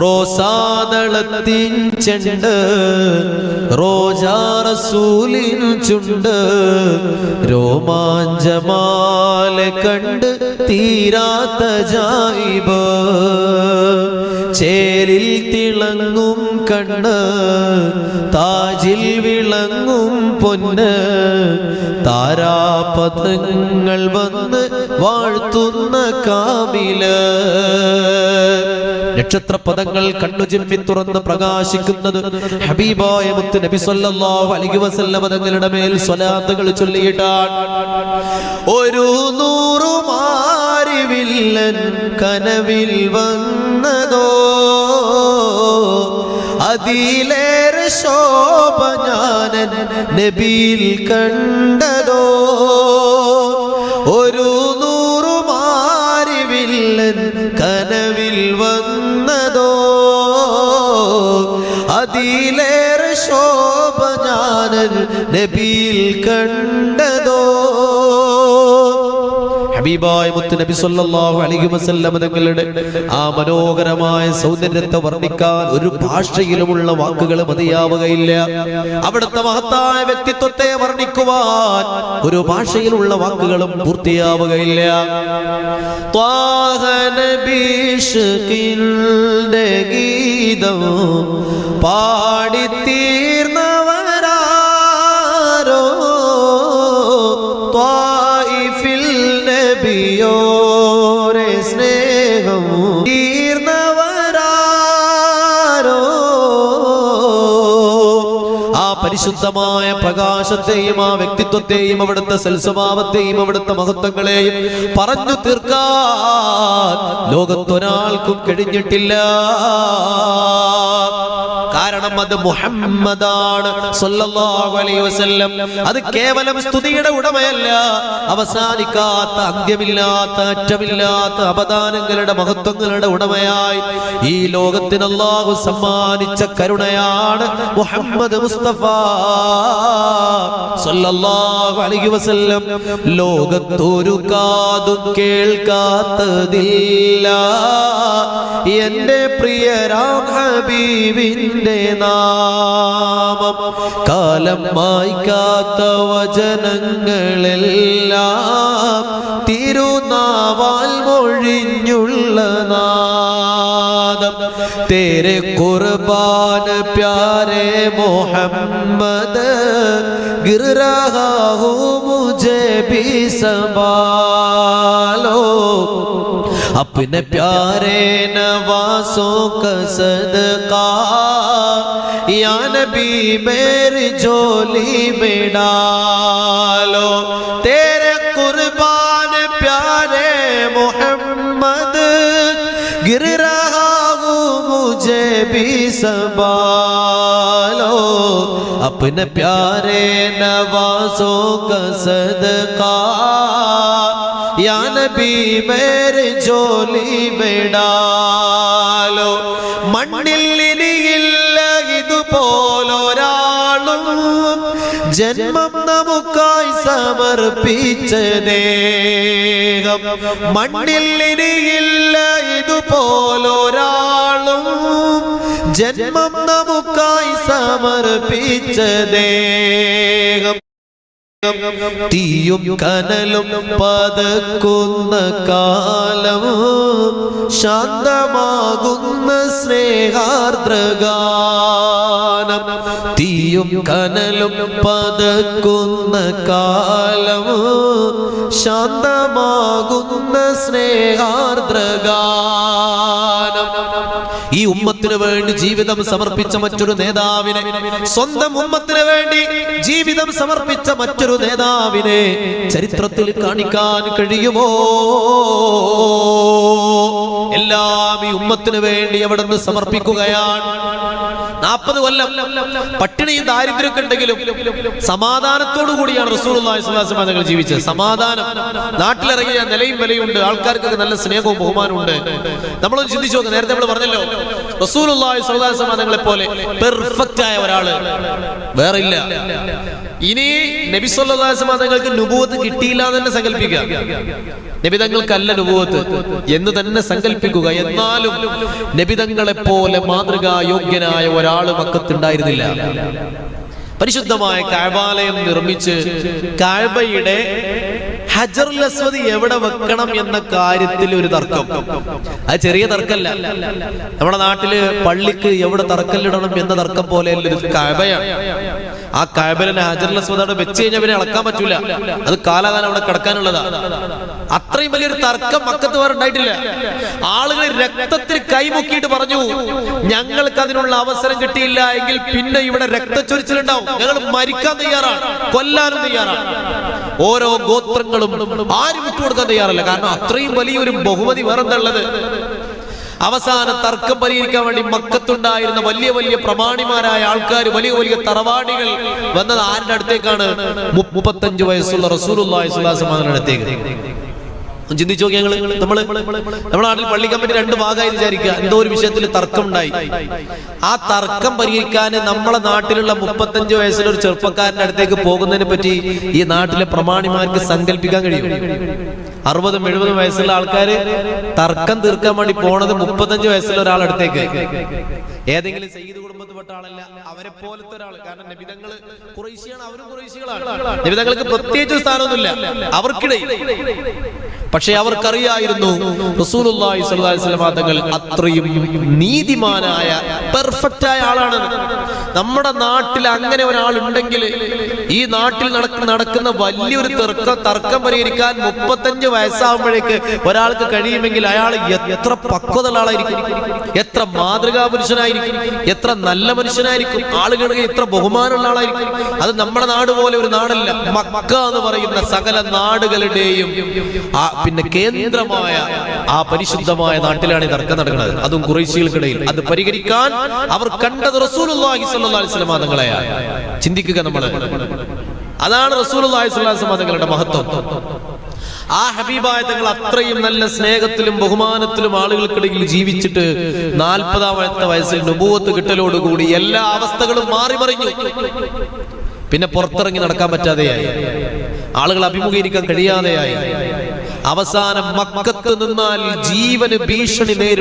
റോസാദളത്തിൻ ചെണ്ട് റോജാറസൂലിൻ ചുണ്ട് രോമാഞ്ചമാല കണ്ട് തീരാത്ത ജായിബ്. ചേരിൽ തിളങ്ങും കണ്ണ് താജിൽ വിളങ്ങും പൊന്ന് താരാപഥങ്ങൾ വന്ന് വാഴ്ത്തുന്ന കാമിൽ. നക്ഷത്ര പദങ്ങൾ കണ്ണു ചിമ്മി തുറന്ന് പ്രകാശിക്കുന്നത് ഹബീബായ മുത്ത് നബി സല്ലല്ലാഹു അലൈഹി വസല്ലം തങ്ങളുടെ മേൽ സ്വലാത്തുകൾ ചൊല്ലിയിട്ടാണ്. ഒരു നൂറു മാരിവില്ലൻ കനവിൽ വന്നതോ അതിലേറെ ശോഭ ഞാനൻ നബിയിൽ കണ്ടതോ നബിയിൽ കണ്ടതോ? ഹബീബായ മുത്ത് നബി സല്ലല്ലാഹു അലൈഹി വസല്ലം തങ്ങളുടെ ആ മനോഹരമായ സൗന്ദര്യത്തെ വർണിക്കാൻ ഒരു ഭാഷയിലുമുള്ള വാക്കുകൾ മതിയാവുകയില്ല. അവിടുത്തെ മഹത്തായ വ്യക്തിത്വത്തെ വർണിക്കുവാൻ ഒരു ഭാഷയിലുള്ള വാക്കുകളും പൂർത്തിയാവുകയില്ല. ഗീതം പാടിത്തീർന്നവരാരോ ആ പരിശുദ്ധമായ പ്രകാശത്തെയും ആ വ്യക്തിത്വത്തെയും അവിടുത്തെ സൽസ്വഭാവത്തെയും അവിടുത്തെ മഹത്വങ്ങളെയും പറഞ്ഞു തീർക്കാൻ ലോകത്തൊരാൾക്കും കഴിഞ്ഞിട്ടില്ല. കാരണം അത് മുഹമ്മദാണ്. അത് കേവലം സ്തുതിയുടെ ഉടമയല്ല. അവസാനിക്കാത്ത അന്ത്യമില്ലാത്ത അറ്റമില്ലാത്ത അപദാനങ്ങളുടെ മഹത്വങ്ങളുടെ ഉടമയായി ഈ ലോകത്തിന് അല്ലാഹു സമ്മാനിച്ച കരുണയാണ് മുഹമ്മദ് മുസ്തഫ. സല്ലല്ലാഹു അലൈഹി വസല്ലം. ലോകത്തൊരു കാതു കേൾക്കാത്തതില്ല. എന്റെ പ്രിയ രാം ഹബീബിന്റെ നാമം കാലം മായ്ക്കാത്ത വചനങ്ങളെല്ലാം തിരുനാവാൽ മൊഴിഞ്ഞുള്ള നാദം തേരെ കുർബാൻ പ്യാരെ മോഹമ്മദ് गिर रहा हूँ मुझे भी संभालो اپنے پیارے نواسوں کا صدقہ۔ یا نبی میری جھولی میں ڈالو۔ تیرے قربان پیارے محمد، گر رہا ہوں مجھے بھی سنبھالو۔ اپنے پیارے نوازوں کا صدقہ۔ या नबी मेरे झोली में डालो മണ്ണിൽ ഇനിയില്ല ഇതുപോലൊരാളും ജന്മം നമുക്കായി സമർപ്പിച്ച ദേഹം മണ്ണിൽ ഇനിയില്ല ഇതുപോലൊരാളും ജന്മം നമുക്കായി സമർപ്പിച്ച ദേഹം തീയും കനലും പതക്കുന്ന കാലം ശാന്തമാകുന്ന സ്നേഹാർദ്രഗാനം. തീയും കനലും പതക്കുന്ന കാലം ശാന്തമാകുന്ന സ്നേഹാർദ്രഗാനം. ഉമ്മത്തിന് വേണ്ടി ജീവിതം സമർപ്പിച്ച മറ്റൊരു നേതാവിനെ സ്വന്തം ഉമ്മത്തിന് വേണ്ടി ജീവിതം സമർപ്പിച്ച മറ്റൊരു നേതാവിനെ ചരിത്രത്തിൽ കാണിക്കാൻ കഴിയുമോ? എല്ലാം ഈ ഉമ്മത്തിന് വേണ്ടി അവിടെ നിന്ന് സമർപ്പിക്കുകയാണ്. നാൽപ്പത് കൊല്ലം പട്ടിണിയും ദാരിദ്ര്യമൊക്കെ ഉണ്ടെങ്കിലും സമാധാനത്തോടു കൂടിയാണ് റസൂൽ ജീവിച്ചത്. സമാധാനം. നാട്ടിലിറങ്ങിയ നിലയും വിലയുണ്ട് ആൾക്കാർക്കൊക്കെ നല്ല സ്നേഹവും ബഹുമാനവും ഉണ്ട്. നമ്മളൊന്ന് ചിന്തിച്ചു നോക്കാം. നേരത്തെ നമ്മൾ പറഞ്ഞല്ലോ റസൂലുള്ളാഹി സ്വല്ലല്ലാഹു അലൈഹി തങ്ങളെ പോലെ പെർഫെക്റ്റ് ആയ ഒരാൾ വേറെ ഇല്ല. ഇനി നബി സല്ലല്ലാഹു അലൈഹി തങ്ങൾക്ക് നുബുവത്ത് കിട്ടിയില്ല എന്ന് തന്നെ സങ്കല്പിക്കുക. നബി തങ്ങൾക്കല്ല നുബുവത്ത് എന്ന് തന്നെ സങ്കല്പിക്കുക. എന്നാലും നബി തങ്ങളെ പോലെ മാതൃകാ യോഗ്യനായ ഒരാൾ മക്കത്തുണ്ടായിരുന്നില്ല പരിശുദ്ധമായ കാഴ്വാലയം നിർമ്മിച്ച് കാഴ്ബയുടെ ഹജറുൽ അസ്വദ് എവിടെ വെക്കണം എന്ന കാര്യത്തിൽ ഒരു തർക്കം. അത് ചെറിയ തർക്കമല്ല നമ്മുടെ നാട്ടിൽ പള്ളിക്ക് എവിടെ തറക്കല്ലിടണം എന്ന തർക്കം പോലെ ഒരു കഴയാണ് ആ കഴബലിനെ ഹജറുൽ അസ്വദ് അവിടെ വെച്ച് കഴിഞ്ഞാൽ പിന്നെ ഇളക്കാൻ പറ്റൂല. അത് കാലാകാലം അവിടെ കിടക്കാനുള്ളതാ. അത്രയും വലിയൊരു തർക്കം മക്കത്ത് വേറെ ഉണ്ടായിട്ടില്ല. ആളുകൾ രക്തത്തിൽ കൈമുക്കിയിട്ട് പറഞ്ഞു ഞങ്ങൾക്ക് അതിനുള്ള അവസരം കിട്ടിയില്ല എങ്കിൽ പിന്നെ ഇവിടെ രക്തച്ചൊരിച്ചിലുണ്ടാവും. ഞങ്ങൾ മരിക്കാൻ തയ്യാറാണ്. കൊല്ലാനും തയ്യാറാണ്. ഓരോ ഗോത്രങ്ങളും ആരും വിട്ടുകൊടുക്കാൻ തയ്യാറല്ല. കാരണം അത്രയും വലിയൊരു ബഹുമതി വേറെന്തുള്ളത്? അവസാന തർക്കം പരിഹരിക്കാൻ വേണ്ടി മക്കത്തുണ്ടായിരുന്ന വലിയ വലിയ പ്രമാണിമാരായ ആൾക്കാർ വലിയ വലിയ തറവാടികൾ വന്നത് ആരുടെ അടുത്തേക്കാണ്? മുപ്പത്തഞ്ചു വയസ്സുള്ള വസല്ലമയുടെ അടുത്തേക്ക്. ചിന്തിച്ചു നോക്കി ഞങ്ങൾ നമ്മൾ നമ്മുടെ നാട്ടിൽ പള്ളി കമ്മിറ്റി രണ്ട് ഭാഗമായി വിചാരിക്കുക. എന്തോ ഒരു വിഷയത്തിൽ തർക്കം ഉണ്ടായി ആ തർക്കം പരിഹരിക്കാൻ നമ്മളെ നാട്ടിലുള്ള മുപ്പത്തഞ്ച് വയസ്സിലൊരു ചെറുപ്പക്കാരന്റെ അടുത്തേക്ക് പോകുന്നതിനെ പറ്റി ഈ നാട്ടിലെ പ്രമാണിമാർക്ക് സങ്കല്പിക്കാൻ കഴിയും. അറുപതും എഴുപതും വയസ്സുള്ള ആൾക്കാര് തർക്കം തീർക്കാൻ വേണ്ടി പോണത് മുപ്പത്തഞ്ച് വയസ്സുള്ള ഒരാളടുത്തേക്ക്. ഏതെങ്കിലും സയ്യിദ് കുടുംബത്തിൽപ്പെട്ട ആളല്ല അവരെ പോലത്തെ ഒരാൾ കാരണം നബിതങ്ങൾ കുറേശ്യാണ് അവരും കുറേശ്യകളാണ് നബിതങ്ങൾക്ക് പ്രത്യേകിച്ച് സ്ഥാനമൊന്നുമില്ല. അവർക്കിടയിൽ. പക്ഷെ അവർക്കറിയായിരുന്നു റസൂലുള്ളാഹി സ്വല്ലല്ലാഹി അലൈഹി തങ്ങൾ അത്രയും നീതിമാനായ പെർഫെക്റ്റ് ആയ ആളാണ്. നമ്മുടെ നാട്ടിൽ അങ്ങനെ ഒരാൾ ഉണ്ടെങ്കിൽ ഈ നാട്ടിൽ നടക്കുന്ന വലിയൊരു തർക്കം തർക്കം പരിഹരിക്കാൻ മുപ്പത്തഞ്ച് വയസ്സാകുമ്പോഴേക്ക് ഒരാൾക്ക് കഴിയുമെങ്കിൽ അയാൾ എത്ര പക്വതയുള്ള ആളായിരിക്കും? എത്ര മാതൃകാ പുരുഷനായിരിക്കും എത്ര നല്ല മനുഷ്യനായിരിക്കും. ആളുകൾക്ക് എത്ര ബഹുമാനമുള്ള ആളായിരിക്കും. അത് നമ്മുടെ നാട് പോലെ ഒരു നാടല്ല. മക്ക എന്ന് പറയുന്ന സകല നാടുകളുടെയും ആ പിന്നെ കേന്ദ്രമായ ആ പരിശുദ്ധമായ നാട്ടിലാണ് ഈ തർക്കം നടക്കുന്നത്. അതും കുറേശികൾക്കിടയിൽ അത് പരിഹരിക്കാൻ അവർ കണ്ടത് വസല്ലം തങ്ങളെയാണ് ചിന്തിക്കുക നമ്മൾ അതാണ് വസല്ലം തങ്ങളുടെ മഹത്വം. ആ ഹബീബായ തങ്ങൾ അത്രയും നല്ല സ്നേഹത്തിലും ബഹുമാനത്തിലും ആളുകൾക്കിടയിൽ ജീവിച്ചിട്ട് നാൽപ്പതാമത്തെ വയസ്സിൽ നുപൂവത്ത് കിട്ടലോടുകൂടി എല്ലാ അവസ്ഥകളും മാറി മറിഞ്ഞു. പിന്നെ പുറത്തിറങ്ങി നടക്കാൻ പറ്റാതെയായി. ആളുകൾ അഭിമുഖീകരിക്കാൻ കഴിയാതെയായി. അവസാനം മക്കത്ത് നിന്നാൽ ജീവന് ഭീഷണി നേരിടും.